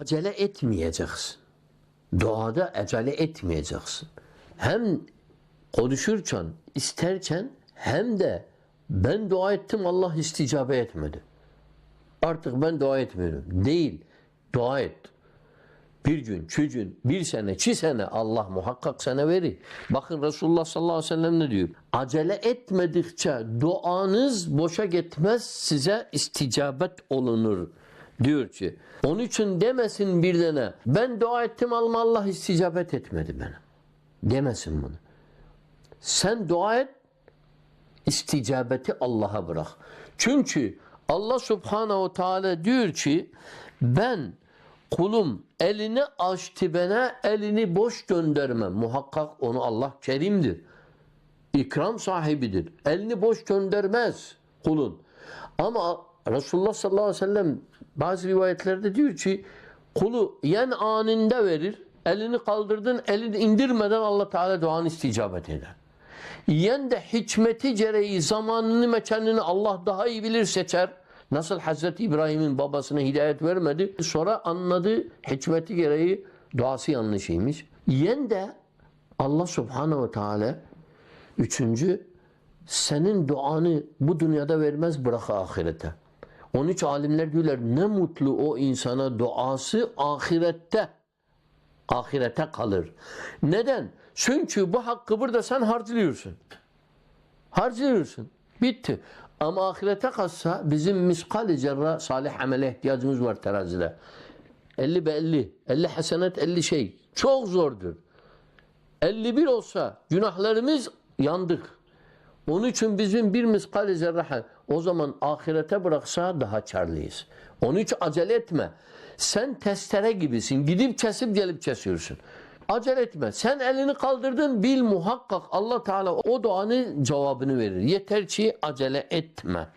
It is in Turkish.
acele etmeyeceksin. Duada acele etmeyeceksin. Hem konuşurken, isterken hem de ben dua ettim Allah isticabe etmedi. Artık ben dua etmiyorum. Değil. Dua et. Bir gün, iki gün, bir sene, iki sene Allah muhakkak sana verir. Bakın Resulullah sallallahu aleyhi ve sellem ne diyor? Acele etmedikçe duanız boşa gitmez size isticabet olunur diyor ki. Onun için demesin bir tane ben dua ettim ama Allah isticabet etmedi bana. Demesin bunu. Sen dua et isticabeti Allah'a bırak. Çünkü Allah subhanehu teala diyor ki ben kulum elini açtı bana elini boş göndermem. Muhakkak onu Allah kerimdir. İkram sahibidir. Elini boş göndermez kulun. Ama Resulullah sallallahu aleyhi ve sellem bazı rivayetlerde diyor ki kulu yen anında verir. Elini kaldırdın, elini indirmeden Allah Teala duanı isticabet eder. Yen de hikmeti gereği zamanını mekanını Allah daha iyi bilir seçer. Nasıl Hazreti İbrahim'in babasına hidayet vermedi. Sonra anladı hikmeti gereği duası yanlışıymış. Yen de Allah subhanehu ve teala üçüncü senin duanı bu dünyada vermez bırak ahirete. Onun için alimler diyorlar ne mutlu o insana duası ahirette ahirete kalır. Neden? Çünkü bu hakkı burada sen harcıyorsun. Harcıyorsun. Bitti. Ama ahirete kalsa bizim miskal cerra salih amele ihtiyacımız var terazide. 50 be 50. 50 hasenet 50 şey. Çok zordur. 51 olsa günahlarımız yandık. Onun için bizim bir miskal zerre o zaman ahirete bıraksa daha karlıyız. Onun için acele etme. Sen testere gibisin. Gidip kesip gelip kesiyorsun. Acele etme. Sen elini kaldırdın bil muhakkak Allah Teala o duanın cevabını verir. Yeter ki acele etme.